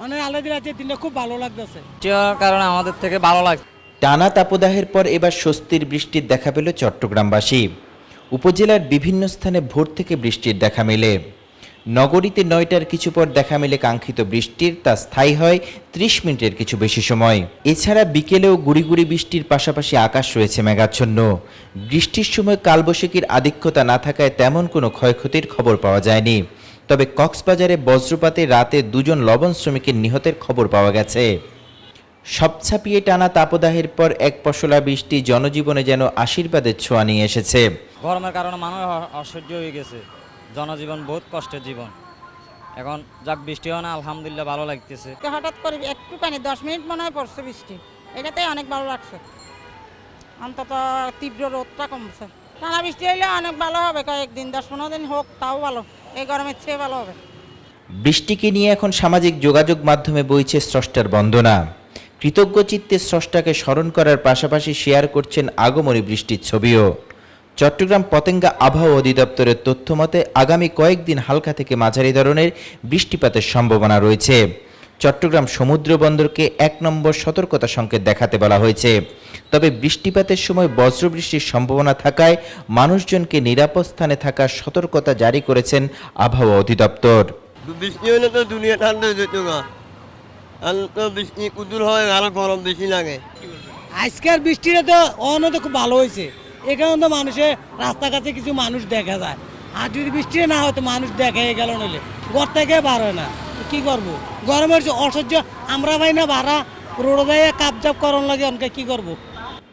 মানে আলাদা দিনটা খুব ভালো লাগতেছে। কারণে আমাদের থেকে ভালো লাগছে। টানা তাপদাহের পর এবার স্বস্তির বৃষ্টির দেখা পেল চট্টগ্রামবাসী। উপজেলার বিভিন্ন স্থানে ভোর থেকে বৃষ্টির দেখা মেলে। নগরীতে নয়টার কিছু পর দেখা মেলে কাঙ্ক্ষিত বৃষ্টির তা স্থায়ী হয় ত্রিশ মিনিটের কিছু বেশি সময়। এছাড়া বিকেলেও গুড়ি গুড়ি বৃষ্টির পাশাপাশি আকাশ রয়েছে মেঘাচ্ছন্ন। বৃষ্টির সময় কালবৈশাখীর আধিক্যতা না থাকায় তেমন কোনো ক্ষয়ক্ষতির খবর পাওয়া যায়নি। তবে কক্সবাজারে বজ্রপাতে রাতে দুজন লবণ শ্রমিকের নিহতের খবর পাওয়া গেছে। সব ছাপিয়ে টানা তাপদাহের পর এক পশলা বৃষ্টি জনজীবনে যেন আশীর্বাদের ছোঁয়া নিয়ে এসেছে। গরমের কারণে মানুষ অসহ্য হয়ে গেছে। জনজীবন বহুত কষ্টের জীবন। এখন যাক বৃষ্টি হয় না আলহামদুলিল্লাহ ভালো লাগতেছে। হঠাৎ করে একটুখানি দশ মিনিট মনে হয় পড়ছে বৃষ্টি। এটাতেই অনেক ভালো লাগছে। অন্তত তীব্র রোদটা কমছে। টানা বৃষ্টি হইলে অনেক ভালো হবে কয়েকদিন দশ পনেরো দিন হোক তাও ভালো। এই গরমের চেয়ে ভালো হবে। বৃষ্টিকে নিয়ে এখন সামাজিক যোগাযোগ মাধ্যমে বইছে স্রষ্টার বন্দনা। কৃতজ্ঞ চিত্তে স্রষ্টাকে স্মরণ করার পাশাপাশি শেয়ার করছেন আগমনী বৃষ্টির ছবিও। চট্টগ্রাম পতেঙ্গা আবহাওয়া অধিদপ্তরের তথ্য মতে আগামী কয়েকদিন হালকা থেকে মাঝারি ধরনের বৃষ্টিপাতের সম্ভাবনা রয়েছে। চট্টগ্রাম সমুদ্র বন্দরকে এক নম্বর সতর্কতা সংকেত দেখাতে বলা হয়েছে। তবে বৃষ্টিপাতের সময় বজ্রবৃষ্টির সম্ভাবনা থাকায় মানুষজনকে নিরাপদ স্থানে থাকার সতর্কতা জারি করেছেন আবহাওয়া অধিদপ্তর। বৃষ্টি হলে তো দুনিয়া ঠান্ডা হয়ে যেত না আর তো বৃষ্টি কুদুর হয় আরও গরম বেশি লাগে। আজকের বৃষ্টিটা তো অন্য তো খুব ভালো হয়েছে। এখানে তো মানুষের রাস্তাঘাটে কিছু মানুষ দেখা যায়। আর যদি বৃষ্টি না হতো মানুষ দেখা গেল নইলে। ঘর থেকে বার হয় না। কি করব? গরমের অসহ্য, আমরা ভাই না ভাড়া, রোড দিয়ে কাপজাপ করন লাগে, অনকে কি করব?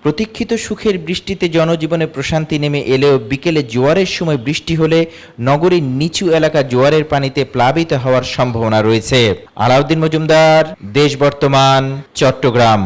প্রতীক্ষিত সুখের বৃষ্টিতে জনজীবনে প্রশান্তি নেমে এলেও বিকেলে জোয়ারের সময় বৃষ্টি হলে নগরীর নিচু এলাকা জোয়ারের পানিতে প্লাবিত হওয়ার সম্ভাবনা রয়েছে। আলাউদ্দিন মজুমদার, দেশ বর্তমান, চট্টগ্রাম।